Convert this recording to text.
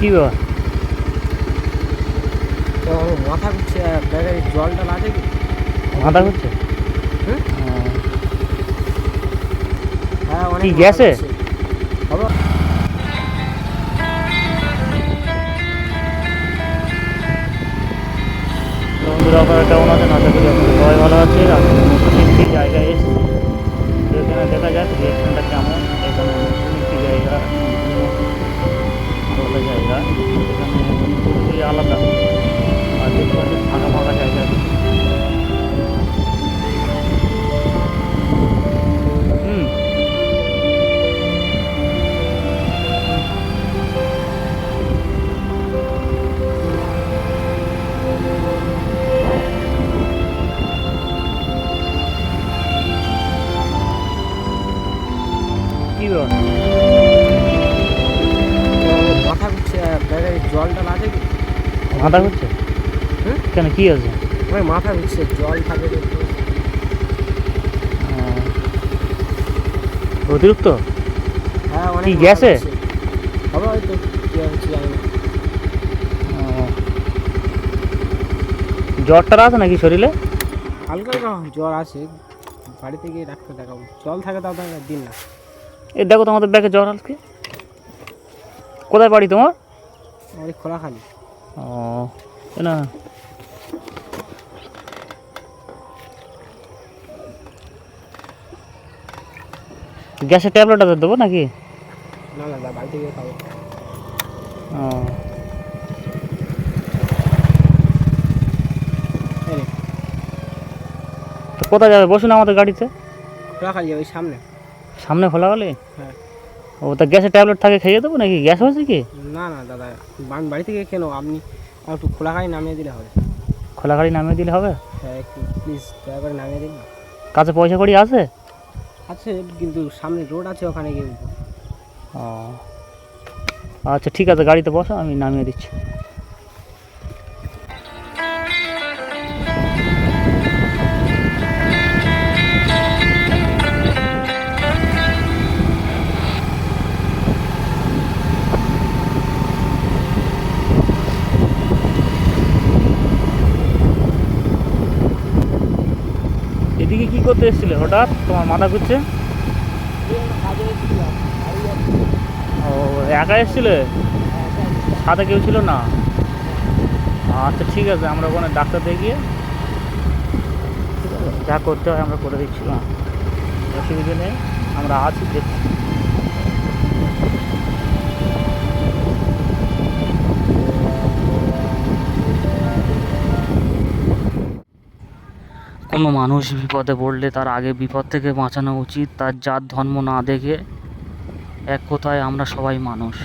কী ব্যাপার? তো মাথা ঘুরছে আর ব্যাগের জলটা লাগে কি মাথা ঘুরছে? হ্যাঁ অনেক গ্যাসে? বন্ধুরা আপনারা কেমন আছেন? আশা করি আপনারা সবাই ভালো আছে আমি একটি জায়গায় এসেছি। লাগে কি? মাথা ঘুরছে? হুম? কেন কী আছে আমার মাথা ঘুরছে জল থাকে অতিরিক্ত? হ্যাঁ অনেক গ্যাসে? হবে হয়তো কি হচ্ছে জানি না। ও। জ্বরটা আছে নাকি শরীরে? হালকা হালকা জ্বর আছে বাড়িতে গিয়ে ডাক্তার দেখাবো। জল থাকে তাও তাহলে দিন না। এই দেখো তোমাদের ব্যাগে জ্বর আজকে। কোথায় বাড়ি তোমার? আমাদের খোলা খালি। ও না। গ্যাসের ট্যাবলেট আছে দেবো নাকি? না না বাড়িতে গিয়ে খাব। ও। কোথায় যাবে? বসুন আমাদের গাড়িতে। খোলা খালি ওই সামনে। সামনে খোলা গেলে হ্যাঁ। ও তা গ্যাসের ট্যাবলেট থাকে খেয়ে দেবো নাকি? গ্যাস হয়েছে কি? না না দাদা আমি বাড়ি থেকে কেন আপনি আমার একটু খোলা খালি নামিয়ে দিলে হবে। খোলা গাড়ি নামিয়ে দিলে হবে? হ্যাঁ একটু প্লিজ দয়া করে নামিয়ে দিন। কাছে পয়সা কড়ি আছে? আছে কিন্তু সামনে রোড আছে ওখানে গিয়ে। ও আচ্ছা ঠিক আছে গাড়িতে বসো আমি নামিয়ে দিচ্ছি। এদিকে কি করতে এসেছিলে? হঠাৎ তোমার মাথা ঘুরছে? ও, একা এসেছিলে? সাথে কেউ ছিল না? আচ্ছা ঠিক আছে, আমরা ওখানে ডাক্তার দেখিয়ে যা করতে হয় আমরা করে দিচ্ছিলাম। অসুবিধা নেই, আমরা আছি, দেখছি। কোনো মানুষ বিপদে পড়লে তার আগে বিপদ থেকে বাঁচানো উচিত। তার জাত ধর্ম না দেখে এক কথায় আমরা সবাই মানুষ।